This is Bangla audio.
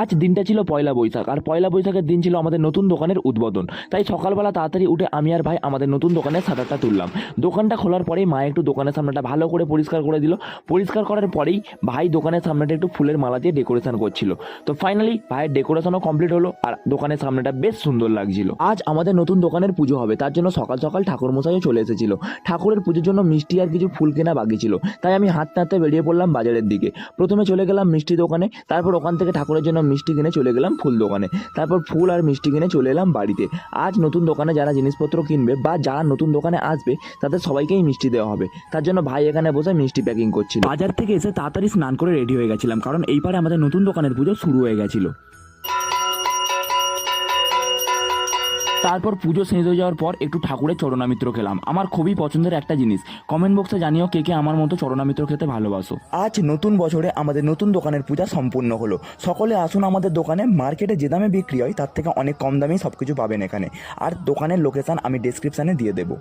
আজ দিনটা ছিল পয়লা বৈশাখ, আর পয়লা বৈশাখের দিন ছিল আমাদের নতুন দোকানের উদ্বোধন। তাই সকালবেলা তাড়াতাড়ি উঠে আমি আর ভাই আমাদের নতুন দোকানের শাটারটা তুললাম। দোকানটা খোলার পরেই মা একটু দোকানের সামনেটা ভালো করে পরিষ্কার করে দিল। পরিষ্কার করার পরেই ভাই দোকানের সামনেটা একটু ফুলের মালা দিয়ে ডেকোরেশন করছিল। তো ফাইনালি ভাইয়ের ডেকোরেশনও কমপ্লিট হলো, আর দোকানের সামনেটা বেশ সুন্দর লাগছিল। আজ আমাদের নতুন দোকানের পুজো হবে, তার জন্য সকাল সকাল ঠাকুর মশাইও চলে এসেছিল। ঠাকুরের পুজোর জন্য মিষ্টি আর কিছু ফুল কেনা বাকি ছিল। তাই আমি হাঁটতে হাঁটতে বেরিয়ে পড়লাম বাজারের দিকে। প্রথমে চলে গেলাম মিষ্টি দোকানে, তারপর ওখান থেকে ঠাকুরের জন্য মিষ্টি কিনে চলে গেলাম ফুল দোকানে। তারপর ফুল আর মিষ্টি কিনে চলে এলাম বাড়িতে। আজ নতুন দোকানে যারা জিনিসপত্র কিনবে বা যারা নতুন দোকানে আসবে, তাদের সবাইকেই মিষ্টি দেওয়া হবে। তার জন্য ভাই এখানে বসে মিষ্টি প্যাকিং করছিল। বাজার থেকে এসে তাড়াতাড়ি স্নান করে রেডি হয়ে গেছিলাম, কারণ এইবারে আমাদের নতুন দোকানের পুজো শুরু হয়ে গেছিল। তারপর পুজো শেষ হয়ে যাওয়ার পর একটু ঠাকুরের চরণামিত্র খেলাম। আমার খুবই পছন্দের একটা জিনিস। কমেন্ট বক্সে জানিও কে কে আমার মতো চরণামিত্র খেতে ভালোবাসো। আজ নতুন বছরে আমাদের নতুন দোকানের পূজা সম্পূর্ণ হলো। সকলে আসুন আমাদের দোকানে, মার্কেটে যে দামে বিক্রি হয়, তার থেকে অনেক কম দামেই সব কিছু পাবেন এখানে। আর দোকানের লোকেশান আমি ডিসক্রিপশানে দিয়ে দেবো।